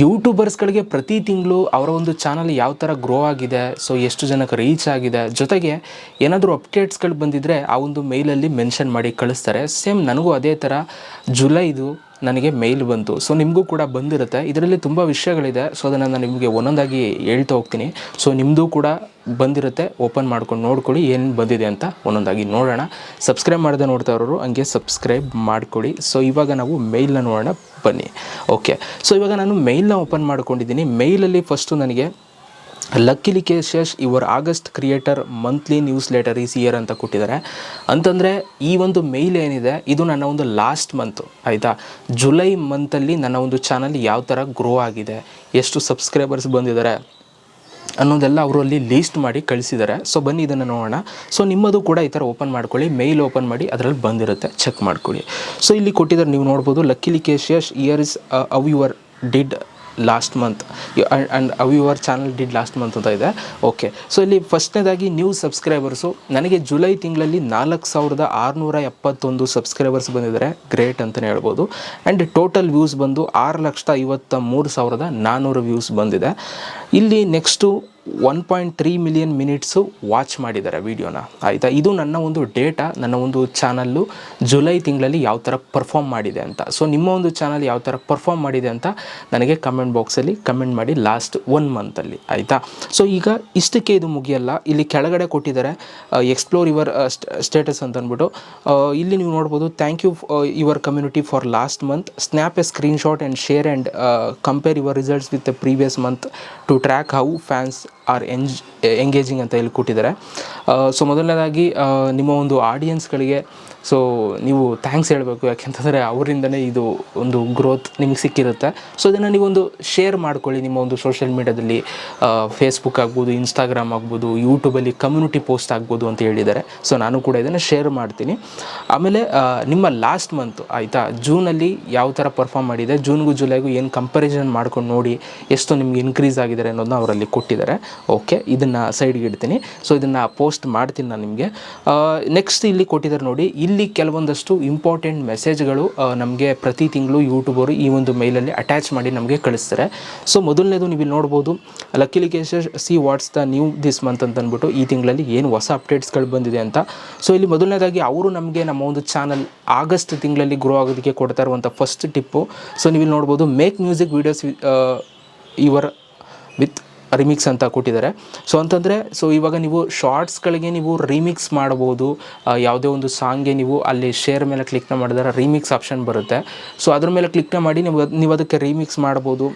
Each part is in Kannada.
ಯೂಟ್ಯೂಬರ್ಸ್ಗಳಿಗೆ ಪ್ರತಿ ತಿಂಗಳು ಅವರ ಒಂದು ಚಾನಲ್ ಯಾವ ಥರ ಗ್ರೋ ಆಗಿದೆ ಸೊ ಎಷ್ಟು ಜನಕ್ಕೆ ರೀಚ್ ಆಗಿದೆ, ಜೊತೆಗೆ ಏನಾದರೂ ಅಪ್ಡೇಟ್ಸ್ಗಳು ಬಂದಿದ್ದರೆ ಆ ಒಂದು ಮೇಲಲ್ಲಿ ಮೆನ್ಷನ್ ಮಾಡಿ ಕಳಿಸ್ತಾರೆ. ಸೇಮ್ ನನಗೂ ಅದೇ ಥರ ಜುಲೈದು ನನಗೆ ಮೇಲ್ ಬಂತು. ಸೊ ನಿಮಗೂ ಕೂಡ ಬಂದಿರುತ್ತೆ. ಇದರಲ್ಲಿ ತುಂಬ ವಿಷಯಗಳಿದೆ. ಸೊ ಅದನ್ನು ನಾನು ನಿಮಗೆ ಒಂದೊಂದಾಗಿ ಹೇಳ್ತಾ ಹೋಗ್ತೀನಿ. ಸೊ ನಿಮ್ಮದು ಕೂಡ ಬಂದಿರುತ್ತೆ. ಓಪನ್ ಮಾಡ್ಕೊಂಡು ನೋಡ್ಕೊಳ್ಳಿ ಏನು ಬಂದಿದೆ ಅಂತ ಒಂದೊಂದಾಗಿ ನೋಡೋಣ. ಸಬ್ಸ್ಕ್ರೈಬ್ ಮಾಡದೆ ನೋಡ್ತಾ ಇರೋರು ಹಂಗೆ ಸಬ್ಸ್ಕ್ರೈಬ್ ಮಾಡ್ಕೊಳ್ಳಿ. ಸೊ ಇವಾಗ ನಾವು ಮೇಲ್ನ ನೋಡೋಣ. ಬನ್ನಿ. ಓಕೆ ಸೊ ಇವಾಗ ನಾನು ಮೇಲ್ನ ಓಪನ್ ಮಾಡ್ಕೊಂಡಿದ್ದೀನಿ. ಮೇಲಲ್ಲಿ ಫಸ್ಟು ನನಗೆ ಲಕ್ಕಿಲಿ ಕೇಶಸ್ ಇವರ್ August creator monthly newsletter is here ಅಂತ ಕೊಟ್ಟಿದ್ದಾರೆ. ಅಂತಂದರೆ ಈ ಒಂದು ಮೇಲ್ ಏನಿದೆ, ಇದು ನನ್ನ ಒಂದು ಲಾಸ್ಟ್ ಮಂತು, ಆಯಿತಾ? ಜುಲೈ ಮಂತಲ್ಲಿ ನನ್ನ ಒಂದು ಚಾನಲ್ ಯಾವ ಥರ ಗ್ರೋ ಆಗಿದೆ, ಎಷ್ಟು ಸಬ್ಸ್ಕ್ರೈಬರ್ಸ್ ಬಂದಿದ್ದಾರೆ ಅನ್ನೋದೆಲ್ಲ ಅವರು ಅಲ್ಲಿ ಲೀಸ್ಟ್ ಮಾಡಿ ಕಳಿಸಿದ್ದಾರೆ. ಸೊ ಬನ್ನಿ ಇದನ್ನು ನೋಡೋಣ. ಸೊ ನಿಮ್ಮದು ಕೂಡ ಈ ಥರ ಓಪನ್ ಮಾಡ್ಕೊಳ್ಳಿ, ಮೇಲ್ ಓಪನ್ ಮಾಡಿ ಅದರಲ್ಲಿ ಬಂದಿರುತ್ತೆ, ಚೆಕ್ ಮಾಡ್ಕೊಳ್ಳಿ. ಸೊ ಇಲ್ಲಿ ಕೊಟ್ಟಿದ್ದಾರೆ, ನೀವು ನೋಡ್ಬೋದು ಲಕ್ಕಿಲಿ ಕೇಶಿಯಸ್ here is how your did last month and how your channel did last month ಅಂತ ಇದೆ. ಓಕೆ ಸೊ ಇಲ್ಲಿ ಫಸ್ಟ್ನೇದಾಗಿ ನ್ಯೂ ಸಬ್ಸ್ಕ್ರೈಬರ್ಸು ನನಗೆ ಜುಲೈ ತಿಂಗಳಲ್ಲಿ ನಾಲ್ಕು ಸಾವಿರದ ಆರುನೂರ ಎಪ್ಪತ್ತೊಂದು ಸಬ್ಸ್ಕ್ರೈಬರ್ಸ್ ಬಂದಿದ್ದಾರೆ. ಗ್ರೇಟ್ ಅಂತಲೇ ಹೇಳ್ಬೋದು. ಆ್ಯಂಡ್ ಟೋಟಲ್ ವ್ಯೂಸ್ ಬಂದು ಆರು ಲಕ್ಷದ ಐವತ್ತ ಮೂರು ಸಾವಿರದ ನಾನ್ನೂರು ವ್ಯೂಸ್ ಬಂದಿದೆ. ಇಲ್ಲಿ next one point three million minutes watch ಮಾಡಿದ್ದಾರೆ ವೀಡಿಯೋನ. ಆಯಿತಾ? ಇದು ನನ್ನ ಒಂದು ಡೇಟಾ, ನನ್ನ ಒಂದು ಚಾನಲ್ಲು ಜುಲೈ ತಿಂಗಳಲ್ಲಿ ಯಾವ ಥರ ಪರ್ಫಾರ್ಮ್ ಮಾಡಿದೆ ಅಂತ. ಸೊ, ನಿಮ್ಮ ಒಂದು ಚಾನಲ್ ಯಾವ ಥರ ಪರ್ಫಾರ್ಮ್ ಮಾಡಿದೆ ಅಂತ ನನಗೆ ಕಮೆಂಟ್ ಬಾಕ್ಸಲ್ಲಿ ಕಮೆಂಟ್ ಮಾಡಿ ಲಾಸ್ಟ್ ಒನ್ ಮಂತಲ್ಲಿ. ಆಯಿತಾ? ಸೊ, ಈಗ ಇಷ್ಟಕ್ಕೆ ಇದು ಮುಗಿಯಲ್ಲ. ಇಲ್ಲಿ ಕೆಳಗಡೆ ಕೊಟ್ಟಿದ್ದಾರೆ ಎಕ್ಸ್ಪ್ಲೋರ್ ಯುವರ್ ಸ್ಟೇಟಸ್ ಅಂತ ಅಂದ್ಬಿಟ್ಟು ಇಲ್ಲಿ ನೀವು ನೋಡ್ಬೋದು thank you your community for last month snap a screenshot and share and compare your results with the previous month to track how fans are ಎಂಜ್ engaging ಅಂತ ಇಲ್ಲಿ ಕೊಟ್ಟಿದ್ದಾರೆ. ಸೊ ಮೊದಲನೇದಾಗಿ ನಿಮ್ಮ ಒಂದು ಆಡಿಯನ್ಸ್ಗಳಿಗೆ ಸೊ ನೀವು ಥ್ಯಾಂಕ್ಸ್ ಹೇಳಬೇಕು. ಯಾಕೆಂತಂದರೆ ಅವರಿಂದನೇ ಇದು ಒಂದು ಗ್ರೋತ್ ನಿಮಗೆ ಸಿಕ್ಕಿರುತ್ತೆ. ಸೊ ಇದನ್ನು ನೀವೊಂದು ಶೇರ್ ಮಾಡ್ಕೊಳ್ಳಿ ನಿಮ್ಮ ಒಂದು ಸೋಷಿಯಲ್ ಮೀಡ್ಯಾದಲ್ಲಿ ಫೇಸ್ಬುಕ್ ಆಗ್ಬೋದು ಇನ್ಸ್ಟಾಗ್ರಾಮ್ ಆಗ್ಬೋದು ಯೂಟ್ಯೂಬಲ್ಲಿ ಕಮ್ಯುನಿಟಿ ಪೋಸ್ಟ್ ಆಗ್ಬೋದು ಅಂತ ಹೇಳಿದ್ದಾರೆ. ಸೊ ನಾನು ಕೂಡ ಇದನ್ನು ಶೇರ್ ಮಾಡ್ತೀನಿ. ಆಮೇಲೆ ನಿಮ್ಮ ಲಾಸ್ಟ್ ಮಂತ್ ಆಯಿತಾ? ಜೂನಲ್ಲಿ ಯಾವ ಥರ ಪರ್ಫಾರ್ಮ್ ಮಾಡಿದೆ? ಜೂನ್ಗೂ ಜುಲೈಗೂ ಏನು ಕಂಪ್ಯಾರಿಸನ್ ಮಾಡ್ಕೊಂಡು ನೋಡಿ ಎಷ್ಟು ನಿಮ್ಗೆ ಇನ್ಕ್ರೀಸ್ ಆಗಿದ್ದಾರೆ ಅನ್ನೋದನ್ನ ಅವರಲ್ಲಿ ಕೊಟ್ಟಿದ್ದಾರೆ. ಓಕೆ ಇದನ್ನು ಸೈಡ್ಗೆ ಇಡ್ತೀನಿ. ಸೊ ಇದನ್ನು ಪೋಸ್ಟ್ ಮಾಡ್ತೀನಿ ನಾನು ನಿಮಗೆ. ನೆಕ್ಸ್ಟ್ ಇಲ್ಲಿ ಕೊಟ್ಟಿದ್ದಾರೆ ನೋಡಿ, ಇಲ್ಲಿ ಕೆಲವೊಂದಷ್ಟು ಇಂಪಾರ್ಟೆಂಟ್ ಮೆಸೇಜ್ಗಳು ನಮಗೆ ಪ್ರತಿ ತಿಂಗಳು ಯೂಟ್ಯೂಬರು ಈ ಒಂದು ಮೇಲಲ್ಲಿ ಅಟ್ಯಾಚ್ ಮಾಡಿ ನಮಗೆ ಕಳಿಸ್ತಾರೆ. ಸೊ ಮೊದಲನೇದು ನೀವು ಇಲ್ಲಿ ನೋಡ್ಬೋದು ಲಕ್ಕಿಲಿ see what's the new this month ಅಂತ ಅಂದ್ಬಿಟ್ಟು ಈ ತಿಂಗಳಲ್ಲಿ ಏನು ಹೊಸ ಅಪ್ಡೇಟ್ಸ್ಗಳು ಬಂದಿದೆ ಅಂತ. ಸೊ ಇಲ್ಲಿ ಮೊದಲನೇದಾಗಿ ಅವರು ನಮಗೆ ನಮ್ಮ ಒಂದು ಚಾನಲ್ ಆಗಸ್ಟ್ ತಿಂಗಳಲ್ಲಿ ಗ್ರೋ ಆಗೋದಕ್ಕೆ ಕೊಡ್ತಾ ಇರುವಂಥ ಫಸ್ಟ್ ಟಿಪ್ಪು ಸೊ ನೀವು ಇಲ್ಲಿ ನೋಡ್ಬೋದು make music videos your with remix ಅಂತ ಕೊಟ್ಟಿದ್ದಾರೆ. ಸೊ ಅಂತಂದರೆ ಸೊ ಇವಾಗ ನೀವು ಶಾರ್ಟ್ಸ್ಗಳಿಗೆ ನೀವು ರಿಮಿಕ್ಸ್ ಮಾಡ್ಬೋದು ಯಾವುದೇ ಒಂದು ಸಾಂಗ್ಗೆ ನೀವು ಅಲ್ಲಿ ಶೇರ್ ಮೇಲೆ ಕ್ಲಿಕ್ನ ಮಾಡಿದ್ರೆ ರಿಮಿಕ್ಸ್ ಆಪ್ಷನ್ ಬರುತ್ತೆ. ಸೊ ಅದ್ರ ಮೇಲೆ ಕ್ಲಿಕ್ನ ಮಾಡಿ ನೀವು ನೀವು ಅದಕ್ಕೆ ರಿಮಿಕ್ಸ್ ಮಾಡ್ಬೋದು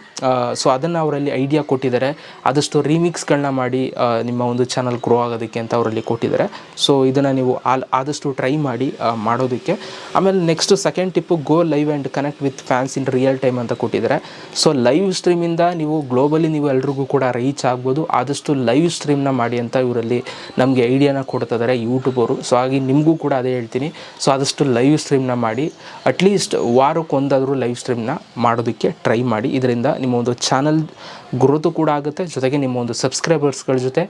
ಸೊ ಅದನ್ನು ಅವರಲ್ಲಿ ಐಡಿಯಾ ಕೊಟ್ಟಿದ್ದಾರೆ. ಆದಷ್ಟು ರಿಮಿಕ್ಸ್ಗಳನ್ನ ಮಾಡಿ ನಿಮ್ಮ ಒಂದು ಚಾನಲ್ ಗ್ರೋ ಆಗೋದಕ್ಕೆ ಅಂತ ಅವರಲ್ಲಿ ಕೊಟ್ಟಿದ್ದಾರೆ. ಸೊ ಇದನ್ನು ನೀವು ಆಲ್, ಆದಷ್ಟು ಟ್ರೈ ಮಾಡಿ ಮಾಡೋದಕ್ಕೆ. ಆಮೇಲೆ next second tip go live and connect with fans in real time ಅಂತ ಕೊಟ್ಟಿದ್ದಾರೆ. ಸೊ ಲೈವ್ ಸ್ಟ್ರೀಮಿಂದ ನೀವು ಗ್ಲೋಬಲಿ ನೀವು ಎಲ್ರಿಗೂ ಕೂಡ ರೀಚ್ ಆಗ್ಬೋದು. ಆದಷ್ಟು ಲೈವ್ ಸ್ಟ್ರೀಮ್ನ ಮಾಡಿ ಅಂತ ಇವರಲ್ಲಿ ನಮಗೆ ಐಡಿಯಾನ ಕೊಡ್ತಾ ಇದ್ದಾರೆ ಯೂಟ್ಯೂಬರು ಸೊ ಹಾಗೆ ನಿಮಗೂ ಕೂಡ ಅದೇ ಹೇಳ್ತೀನಿ. ಸೊ ಆದಷ್ಟು ಲೈವ್ ಸ್ಟ್ರೀಮ್ನ ಮಾಡಿ ಅಟ್ಲೀಸ್ಟ್ ವಾರಕ್ಕೆ ಒಂದಾದರೂ ಲೈವ್ ಸ್ಟ್ರೀಮ್ನ ಮಾಡೋದಕ್ಕೆ ಟ್ರೈ ಮಾಡಿ. ಇದರಿಂದ ನಿಮ್ಮ ಒಂದು ಚಾನಲ್ ಗ್ರೋತು ಕೂಡ ಆಗುತ್ತೆ. ಜೊತೆಗೆ ನಿಮ್ಮ ಒಂದು ಸಬ್ಸ್ಕ್ರೈಬರ್ಸ್ಗಳ ಜೊತೆ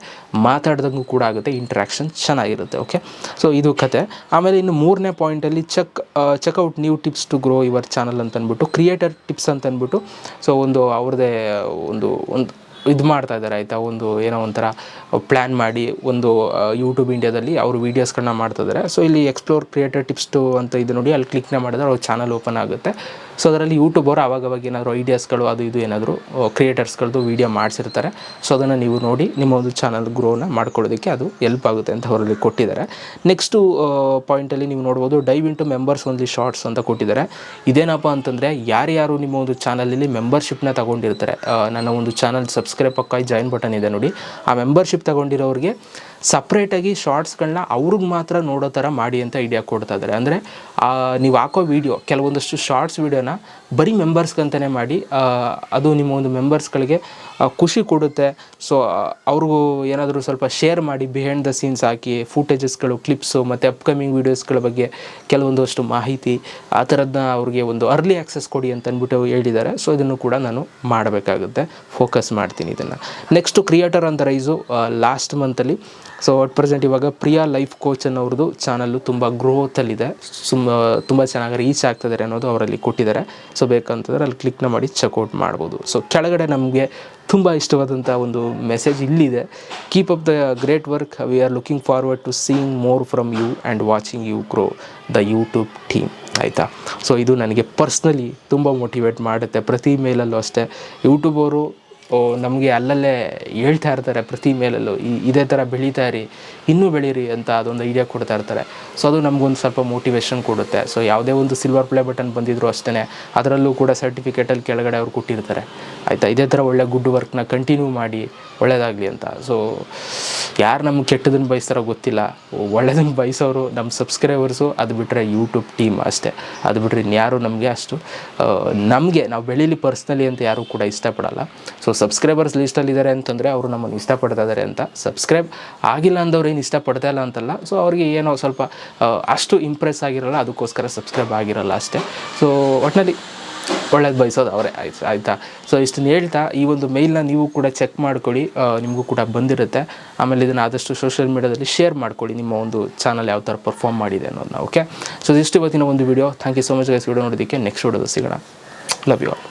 ಮಾತಾಡ್ದಂಗೂ ಕೂಡ ಆಗುತ್ತೆ. ಇಂಟ್ರ್ಯಾಕ್ಷನ್ ಚೆನ್ನಾಗಿರುತ್ತೆ ಓಕೆ ಸೊ ಇದು ಕತೆ. ಆಮೇಲೆ ಇನ್ನು ಮೂರನೇ ಪಾಯಿಂಟಲ್ಲಿ check check out new tips to grow your channel ಅಂತ ಅಂದ್ಬಿಟ್ಟು ಕ್ರಿಯೇಟರ್ ಟಿಪ್ಸ್ ಅಂತ ಅಂದ್ಬಿಟ್ಟು ಸೊ ಒಂದು ಅವ್ರದ್ದೇ, ಒಂದು ಒಂದು ಇದು ಮಾಡ್ತಾ ಇದ್ದಾರೆ, ಆಯಿತಾ? ಒಂದು ಏನೋ ಒಂಥರ ಪ್ಲ್ಯಾನ್ ಮಾಡಿ ಒಂದು ಯೂಟ್ಯೂಬ್ ಇಂಡಿಯಾದಲ್ಲಿ ಅವರು ವೀಡಿಯೋಸ್ಗಳನ್ನ ಮಾಡ್ತಾ ಇದ್ದಾರೆ. ಸೊ ಇಲ್ಲಿ ಎಕ್ಸ್ಪ್ಲೋರ್ ಕ್ರಿಯೇಟರ್ ಟಿಪ್ಸ್ ಟು ಅಂತ ಇದು ನೋಡಿ, ಅಲ್ಲಿ ಕ್ಲಿಕ್ನ ಮಾಡಿದ್ರೆ ಅವ್ರ ಚಾನಲ್ ಓಪನ್ ಆಗುತ್ತೆ. ಸೊ ಅದರಲ್ಲಿ ಯೂಟ್ಯೂಬ್ ಅವರು ಅವಾಗ ಏನಾದರೂ ಐಡಿಯಾಸ್ಗಳು ಅದು ಇದು ಏನಾದರೂ ಕ್ರಿಯೇಟರ್ಸ್ಗಳದ್ದು ವೀಡಿಯೋ ಮಾಡಿಸಿರ್ತಾರೆ. ಸೊ ಅದನ್ನು ನೀವು ನೋಡಿ ನಿಮ್ಮ ಒಂದು ಚಾನಲ್ ಗ್ರೋನ ಮಾಡ್ಕೊಳ್ಳೋದಕ್ಕೆ ಅದು ಎಲ್ಪ್ ಆಗುತ್ತೆ ಅಂತ ಅವರಲ್ಲಿ ಕೊಟ್ಟಿದ್ದಾರೆ. ನೆಕ್ಸ್ಟು ಪಾಯಿಂಟಲ್ಲಿ ನೀವು ನೋಡ್ಬೋದು dive into members only shorts ಅಂತ ಕೊಟ್ಟಿದ್ದಾರೆ. ಇದೇನಪ್ಪ ಅಂತಂದರೆ ಯಾರ್ಯಾರು ನಿಮ್ಮ ಒಂದು ಚಾನಲಲ್ಲಿ ಮೆಂಬರ್ಶಿಪ್ನ ತಗೊಂಡಿರ್ತಾರೆ ನನ್ನ ಒಂದು ಚಾನಲ್ ಸಬ್ಸ್ಕ್ರೈಬ್ ಪಕ್ಕಾಗಿ ಜಾಯಿನ್ ಬಟನ್ ಇದೆ ನೋಡಿ. ಆ ಮೆಂಬರ್ಶಿಪ್ ತಗೊಂಡಿರೋರಿಗೆ ಸಪ್ರೇಟಾಗಿ ಶಾರ್ಟ್ಸ್ಗಳನ್ನ ಅವ್ರಿಗೆ ಮಾತ್ರ ನೋಡೋ ಥರ ಮಾಡಿ ಅಂತ ಐಡಿಯಾ ಕೊಡ್ತಾ ಇದ್ದಾರೆ ಅಂದರೆ ನೀವು ಹಾಕೋ ವೀಡಿಯೋ ಕೆಲವೊಂದಷ್ಟು ಶಾರ್ಟ್ಸ್ ವೀಡಿಯೋನ ಬರೀ ಮೆಂಬರ್ಸ್ಗಂತಲೇ ಮಾಡಿ ಅದು ನಿಮ್ಮ ಒಂದು ಮೆಂಬರ್ಸ್ಗಳಿಗೆ ಖುಷಿ ಕೊಡುತ್ತೆ. ಸೊ ಅವ್ರಿಗೂ ಏನಾದರೂ ಸ್ವಲ್ಪ ಶೇರ್ ಮಾಡಿ ಬಿಹೈಂಡ್ ದ ಸೀನ್ಸ್ ಹಾಕಿ ಫೂಟೇಜಸ್ಗಳು ಕ್ಲಿಪ್ಸು ಮತ್ತು ಅಪ್ಕಮಿಂಗ್ ವೀಡಿಯೋಸ್ಗಳ ಬಗ್ಗೆ ಕೆಲವೊಂದಷ್ಟು ಮಾಹಿತಿ, ಆ ಥರದ್ದನ್ನ ಅವ್ರಿಗೆ ಒಂದು ಅರ್ಲಿ ಆಕ್ಸೆಸ್ ಕೊಡಿ ಅಂತ ಅಂದ್ಬಿಟ್ಟು ಹೇಳಿದ್ದಾರೆ. ಸೊ ಇದನ್ನು ಕೂಡ ನಾನು ಮಾಡಬೇಕಾಗುತ್ತೆ. ಫೋಕಸ್ ಮಾಡ್ತೀನಿ ಇದನ್ನು. ನೆಕ್ಸ್ಟು ಕ್ರಿಯೇಟರ್ ಅಂತ ರೈಸು ಲಾಸ್ಟ್ ಮಂತಲ್ಲಿ ಸೊ ಅಟ್ ಪ್ರೆಸೆಂಟ್ ಇವಾಗ ಪ್ರಿಯಾ ಲೈಫ್ ಕೋಚ್ ಅನ್ನೋರ್ದು ಚಾನಲ್ಲು ತುಂಬ ಗ್ರೋತಲ್ಲಿದೆ ಸುಮ್ಮ ತುಂಬ ಚೆನ್ನಾಗಿ ರೀಚ್ ಆಗ್ತಿದ್ದಾರೆ ಅನ್ನೋದು ಅವರಲ್ಲಿ ಕೊಟ್ಟಿದ್ದಾರೆ. ಸೊ ಬೇಕಂತಂದ್ರೆ ಅಲ್ಲಿ ಕ್ಲಿಕ್ನ ಮಾಡಿ ಚೆಕ್ಔಟ್ ಮಾಡ್ಬೋದು. ಸೊ ಕೆಳಗಡೆ ನಮಗೆ ತುಂಬ ಇಷ್ಟವಾದಂಥ ಒಂದು ಮೆಸೇಜ್ ಇಲ್ಲಿದೆ. Keep up the great work we are looking forward to seeing more from you and watching you grow the YouTube team ಆಯಿತಾ? ಸೊ ಇದು ನನಗೆ ಪರ್ಸ್ನಲಿ ತುಂಬ ಮೋಟಿವೇಟ್ ಮಾಡುತ್ತೆ. ಪ್ರತಿ ಮೇಲಲ್ಲೂ ಅಷ್ಟೇ. ಯೂಟ್ಯೂಬ್ ಅವರು ನಮಗೆ ಅಲ್ಲಲ್ಲೇ ಹೇಳ್ತಾ ಇರ್ತಾರೆ, ಪ್ರತಿ ಮೇಲಲ್ಲೂ, ಈ ಇದೇ ಥರ ಬೆಳೀತಾ ಇರಿ, ಇನ್ನೂ ಬೆಳೀರಿ ಅಂತ ಅದೊಂದು ಐಡಿಯಾ ಕೊಡ್ತಾ ಇರ್ತಾರೆ. ಸೊ ಅದು ನಮಗೊಂದು ಸ್ವಲ್ಪ ಮೋಟಿವೇಶನ್ ಕೊಡುತ್ತೆ. ಸೊ ಯಾವುದೇ ಒಂದು ಸಿಲ್ವರ್ ಪ್ಲೇ ಬಟನ್ ಬಂದಿದ್ರು ಅಷ್ಟೇ ಅದರಲ್ಲೂ ಕೂಡ ಸರ್ಟಿಫಿಕೇಟಲ್ಲಿ ಕೆಳಗಡೆ ಅವ್ರು ಕೊಟ್ಟಿರ್ತಾರೆ. ಆಯಿತಾ? ಇದೇ ಥರ ಒಳ್ಳೆ ಗುಡ್ ವರ್ಕ್ನ ಕಂಟಿನ್ಯೂ ಮಾಡಿ ಒಳ್ಳೆಯದಾಗಲಿ ಅಂತ. ಸೊ ಯಾರು ನಮ್ಗೆ ಕೆಟ್ಟದನ್ನು ಬಯಸ್ತಾರೋ ಗೊತ್ತಿಲ್ಲ. ಒಳ್ಳೇದನ್ನು ಬಯಸೋರು ನಮ್ಮ ಸಬ್ಸ್ಕ್ರೈಬರ್ಸು ಅದು ಬಿಟ್ಟರೆ ಯೂಟ್ಯೂಬ್ ಟೀಮ್ ಅಷ್ಟೇ. ಅದು ಬಿಟ್ಟರೆ ಇನ್ಯಾರು ನಮಗೆ ಅಷ್ಟು ನಮಗೆ, ನಾವು ಬೆಳೀಲಿ ಪರ್ಸ್ನಲಿ ಅಂತ ಯಾರೂ ಕೂಡ ಇಷ್ಟಪಡಲ್ಲ. ಸೊ ಸಬ್ಸ್ಕ್ರೈಬರ್ಸ್ ಲಿಸ್ಟಲ್ಲಿದ್ದಾರೆ ಅಂತಂದರೆ ಅವರು ನಮ್ಮನ್ನು ಇಷ್ಟಪಡ್ತಾ ಇದ್ದಾರೆ ಅಂತ. ಸಬ್ಸ್ಕ್ರೈಬ್ ಆಗಿಲ್ಲ ಅಂದವ್ರು ಏನು ಇಷ್ಟಪಡ್ತಾ ಇಲ್ಲ ಅಂತಲ್ಲ. ಸೊ ಅವರಿಗೆ ಏನೋ ಸ್ವಲ್ಪ ಅಷ್ಟು ಇಂಪ್ರೆಸ್ ಆಗಿರಲ್ಲ, ಅದಕ್ಕೋಸ್ಕರ ಸಬ್ಸ್ಕ್ರೈಬ್ ಆಗಿರಲ್ಲ ಅಷ್ಟೇ. ಸೊ ಒಟ್ಟಿನಲ್ಲಿ ಒಳ್ಳೇದು ಬಯಸೋದು ಅವರೇ. ಆಯ್ತು, ಆಯಿತಾ? ಸೊ ಇಷ್ಟನ್ನು ಹೇಳ್ತಾ, ಈ ಒಂದು ಮೇಲ್ನ ನೀವು ಕೂಡ ಚೆಕ್ ಮಾಡ್ಕೊಳ್ಳಿ. ನಿಮಗೂ ಕೂಡ ಬಂದಿರುತ್ತೆ. ಆಮೇಲೆ ಇದನ್ನು ಆದಷ್ಟು ಸೋಷಿಯಲ್ ಮೀಡಿಯಾದಲ್ಲಿ ಶೇರ್ ಮಾಡ್ಕೊಳ್ಳಿ. ನಿಮ್ಮ ಒಂದು ಚಾನಲ್ ಯಾವ ಥರ ಪರ್ಫಾರ್ಮ್ ಮಾಡಿದೆ ಅನ್ನೋದನ್ನ ಓಕೆ ಸೊ ಇಷ್ಟು ಇವತ್ತಿನ ಒಂದು video thank you so much guys video ನೋಡೋದಕ್ಕೆ ನೆಕ್ಸ್ಟ್ ವಿಡಿಯೋದು ಸಿಗೋಣ. Love you all